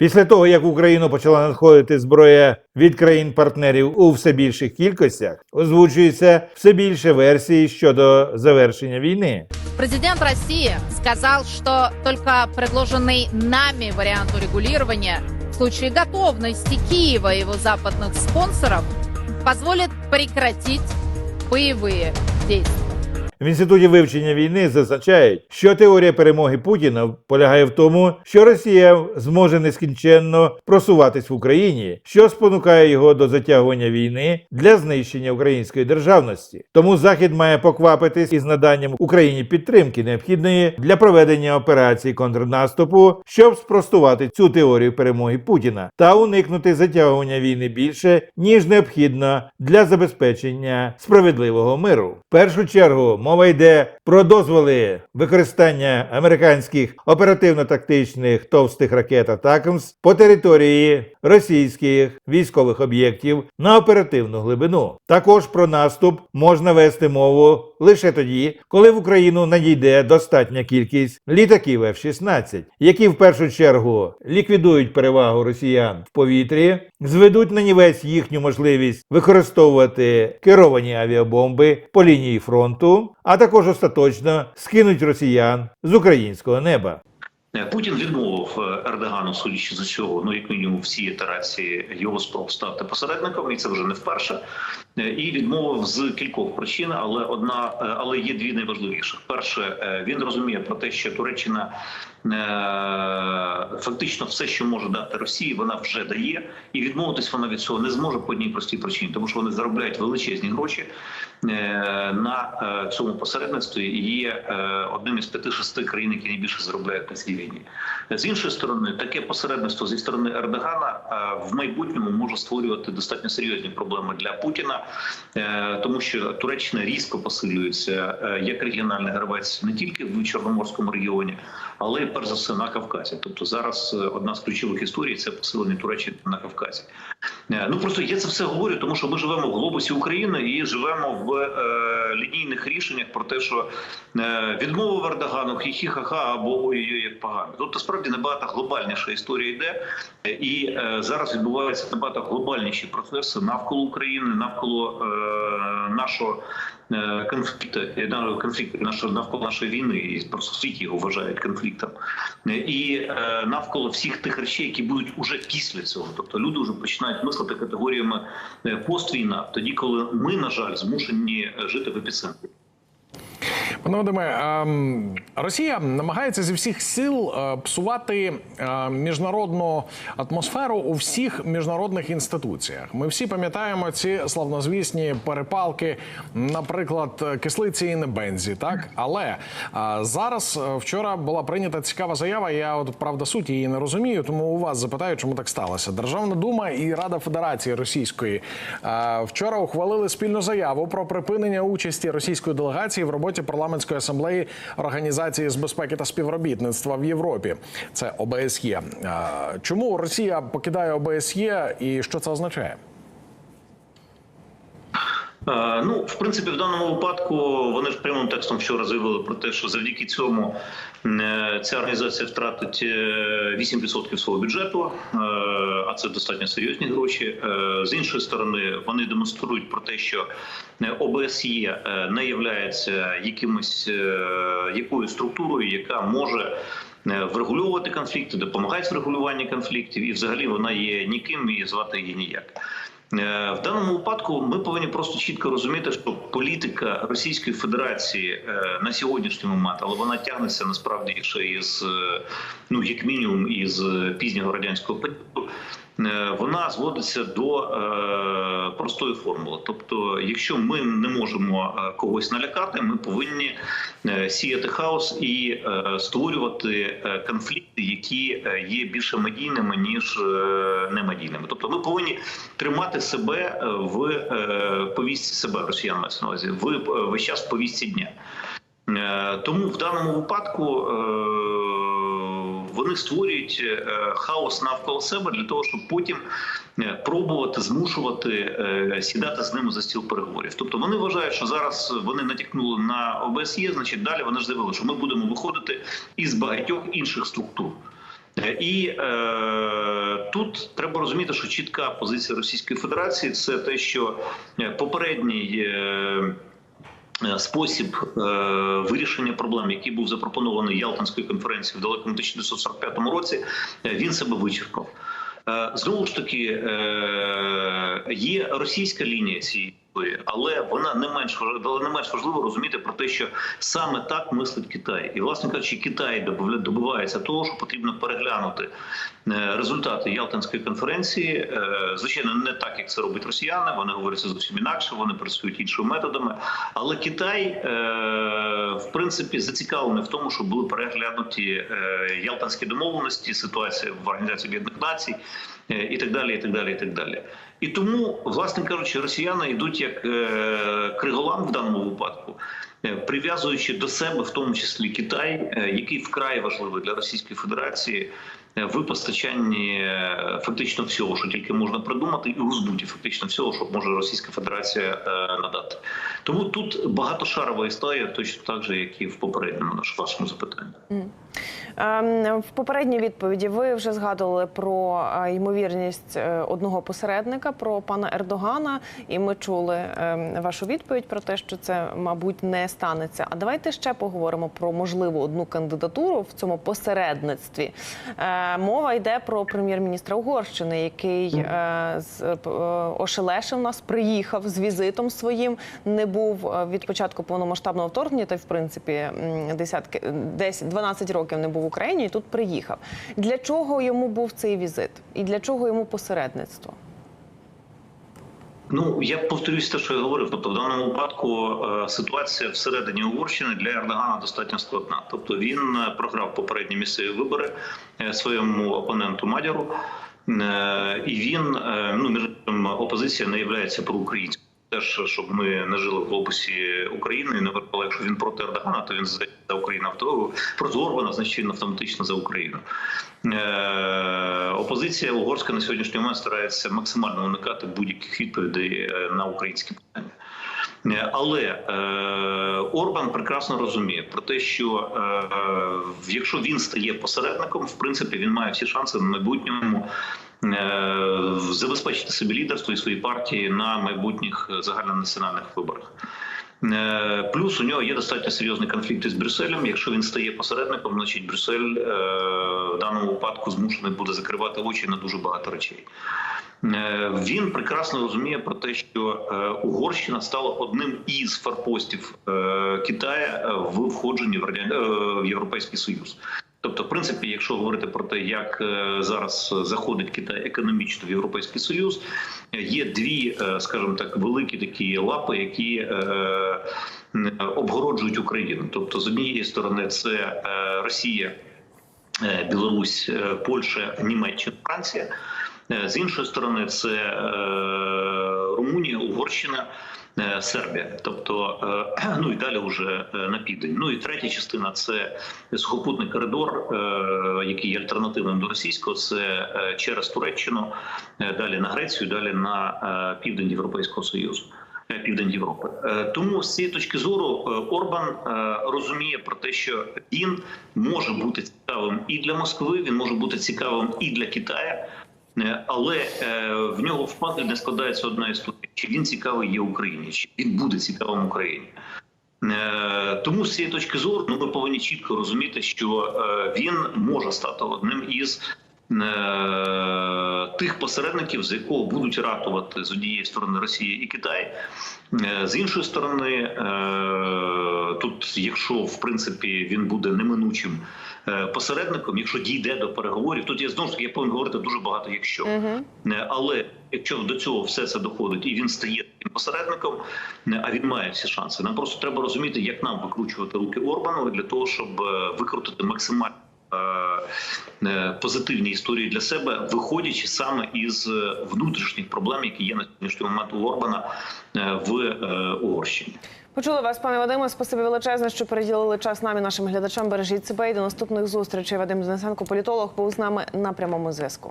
Після того, як в Україну почала надходити зброя від країн-партнерів у все більших кількостях, озвучується все більше версій щодо завершення війни. Президент России сказал, что только предложенный нами вариант урегулирования в случае готовности Киева и его западных спонсоров позволит прекратить боевые действия. В інституті вивчення війни зазначають, що теорія перемоги Путіна полягає в тому, що Росія зможе нескінченно просуватись в Україні, що спонукає його до затягування війни для знищення української державності. Тому Захід має поквапитись із наданням Україні підтримки, необхідної для проведення операції контрнаступу, щоб спростувати цю теорію перемоги Путіна та уникнути затягування війни більше ніж необхідно для забезпечення справедливого миру. В першу чергу мова йде про дозволи використання американських оперативно-тактичних товстих ракет «Атакамс» по території російських військових об'єктів на оперативну глибину. Також про наступ можна вести мову лише тоді, коли в Україну надійде достатня кількість літаків F-16, які в першу чергу ліквідують перевагу росіян в повітрі, зведуть на нівець їхню можливість використовувати керовані авіабомби по лінії фронту, а також остаточно скинуть росіян з українського неба. Е, Путін відмовив е, Ердогану, судячи з усього, ну як мінімум всі ітерації його спроб стати посередником, і це вже не вперше. Е, І відмовив з кількох причин, але одна, е, але є дві найважливіших. Перше, е, він розуміє про те, що Туреччина фактично все, що може дати Росії, вона вже дає, і відмовитись вона від цього не зможе по одній простій причині, тому що вони заробляють величезні гроші на цьому посередництві і є одним із п'яти-шести країн, які найбільше заробляють на цій війні. З іншої сторони, таке посередництво зі сторони Ердогана в майбутньому може створювати достатньо серйозні проблеми для Путіна, е, тому що Туреччина різко посилюється е, як регіональний гравець не тільки в Чорноморському регіоні, але й перш за все на Кавказі. Тобто зараз е, одна з ключових історій це посилення Туреччини на Кавказі. Ну просто я це все говорю, тому що ми живемо в глобусі України і живемо в е, лінійних рішеннях про те, що е, відмовив Ердогану хі-хі-ха-ха або ой-ой, як погано. Тут насправді набагато глобальніша історія йде, і е, зараз відбуваються набагато глобальніші процеси навколо України, навколо е, нашого. е, Конфлікту е, конфлікту нашого навколо нашої війни, і просто світі його вважають конфліктом, Е, і е, навколо всіх тих речей, які будуть уже після цього. Тобто люди вже починають мислити категоріями е, поствійна, тоді коли ми, на жаль, змушені е, жити в епіцентрі. Пане Вадиме, ем, Росія намагається зі всіх сил е, псувати е, міжнародну атмосферу у всіх міжнародних інституціях. Ми всі пам'ятаємо ці славнозвісні перепалки, наприклад, кислиці і небензі. Так, але е, зараз вчора була прийнята цікава заява. Я от правда суті її не розумію, тому у вас запитаю, чому так сталося. Державна дума і Рада Федерації Російської вчора ухвалили спільну заяву про припинення участі російської делегації в роботі парламентської асамблеї Організації з безпеки та співробітництва в Європі. Це ОБСЄ. Чому Росія покидає ОБСЄ і що це означає? Е, Ну, в принципі, в даному випадку вони ж прямим текстом вчора заявили про те, що завдяки цьому е, ця організація втратить е, 8% свого бюджету, е, а це достатньо серйозні гроші. Е, З іншої сторони, вони демонструють про те, що е, ОБСЄ е, не є якимось е, якою структурою, яка може. е, Врегульовувати конфлікти, допомагати в регулюванні конфліктів, і взагалі вона є ніким і звати її ніяк. Е, В даному випадку ми повинні просто чітко розуміти, що політика Російської Федерації е, на сьогоднішній момент, але вона тягнеться насправді ще із е, ну як мінімум із пізнього радянського періоду. Е, Вона зводиться до е, простої формули. Тобто, якщо ми не можемо е, когось налякати, ми повинні сіяти хаос і створювати конфлікти, які є більше медійними ніж немедійними. Тобто, ми повинні тримати себе в повістці себе росіян на увазі, в весь час в повістці дня. Тому в даному випадку вони створюють е, хаос навколо себе для того, щоб потім е, пробувати змушувати е, сідати з ними за стіл переговорів. Тобто вони вважають, що зараз вони натякнули на ОБСЄ, значить далі вони ж заявили, що ми будемо виходити із багатьох інших структур. І е, Тут треба розуміти, що чітка позиція Російської Федерації це те, що попередній. е, Спосіб е, вирішення проблем, який був запропонований Ялтинською конференцією в далекому 1945 році, е, він себе вичерпав. Е, Знову ж таки, е, є російська лінія цієї але вона не менш але не менш важливо розуміти про те, що саме так мислить Китай, і власне кажучи, Китай добивається того, що потрібно переглянути е, результати Ялтинської конференції. Е, Звичайно, не так як це роблять росіяни. Вони говорять зовсім інакше. Вони працюють іншими методами. Але Китай, е, в принципі, зацікавлений в тому, щоб були переглянуті Ялтинські домовленості, ситуація в Організації Об'єднаних Націй і так далі. І так далі, і так далі. І тому, власне кажучи, росіяни йдуть як е, криголам в даному випадку. е, Прив'язуючи до себе, в тому числі Китай, е, який вкрай важливий для Російської Федерації в постачанні е, фактично всього, що тільки можна придумати, і у збуті фактично всього, що може Російська Федерація е, надати. Тому тут багатошарова історія, точно так же, як і в попередньому наш вашому запитанні. Ем, В попередній відповіді ви вже згадували про е, ймовірність е, одного посередника, про пана Ердогана, і ми чули ем, вашу відповідь про те, що це, мабуть, не станеться. А давайте ще поговоримо про можливу одну кандидатуру в цьому посередництві. Е, Мова йде про прем'єр-міністра Угорщини, який е, з е, ошелешив нас, приїхав з візитом своїм, не був від початку повномасштабного вторгнення, та й в принципі десятки десь 12 років не був в Україні, і тут приїхав. Для чого йому був цей візит? І для чого йому посередництво? Ну я повторюсь те, що я говорив. Тобто, в даному випадку е, ситуація всередині Угорщини для Ердогана достатньо складна. Тобто він е, програв попередні місцеві вибори е, своєму опоненту Мадяру, і він ну між опозиція не є проукраїнською. Теж щоб ми не жили в глобусі України не вирвали, якщо він проти Ердогана, то він за Україну авто проти Орбана, значить він автоматично за Україну. Е, опозиція угорська на сьогоднішній момент старається максимально уникати будь-яких відповідей е, на українські питання. Е, Але е, Орбан прекрасно розуміє про те, що е, якщо він стає посередником, в принципі він має всі шанси в майбутньому е, забезпечити собі лідерство і свої партії на майбутніх е, загальнонаціональних виборах. Е, Плюс у нього є достатньо серйозний конфлікт із Брюсселем. Якщо він стає посередником, значить Брюссель е, в даному випадку змушений буде закривати очі на дуже багато речей. Е, Він прекрасно розуміє про те, що е, Угорщина стала одним із форпостів е, Китая е, в входженні е, в Європейський Союз. Тобто, в принципі, якщо говорити про те, як е, зараз заходить Китай економічно в Європейський Союз, є дві, е, скажімо так, великі такі лапи, які е, обгороджують Україну. Тобто, з однієї сторони, це Росія, Білорусь, Польща, Німеччина, Франція. З іншої сторони, це Румунія, Угорщина, Сербія. Тобто, е, ну і далі вже е, на південь. Ну і третя частина це сухопутний коридор, е, який є альтернативним до російського. Це е, через Туреччину, е, далі на Грецію, далі на е, південь Європейського Союзу. е, Південь Європи, Е, тому з цієї точки зору е, Орбан е, розуміє про те, що він може бути цікавим і для Москви, він може бути цікавим і для Китаю. Е, Але е, в нього в пазлі не складається одна історія: чи він цікавий є Україні, чи він буде цікавим Україні. Е, Тому з цієї точки зору ну, ми повинні чітко розуміти, що він може стати одним із тих посередників, з якого будуть ратувати з однієї сторони Росія і Китай. Е, З іншої сторони, е, тут, якщо в принципі він буде неминучим е, посередником, якщо дійде до переговорів, тут я знову ж таки я повинен говорити дуже багато, якщо Угу. Е, але якщо до цього все це доходить, і він стає таким посередником, е, а він має всі шанси. Нам просто треба розуміти, як нам викручувати руки Орбану для того, щоб е, викрутити максимально. Е, е, Позитивні історії для себе, виходячи саме із е, внутрішніх проблем, які є на сьогоднішній момент у Орбана в Угорщині. Почули вас, пане Вадиме. Спасибі величезне, що приділили час нам і нашим глядачам. Бережіть себе і до наступних зустрічей. Вадим Денисенко, політолог, був з нами на прямому зв'язку.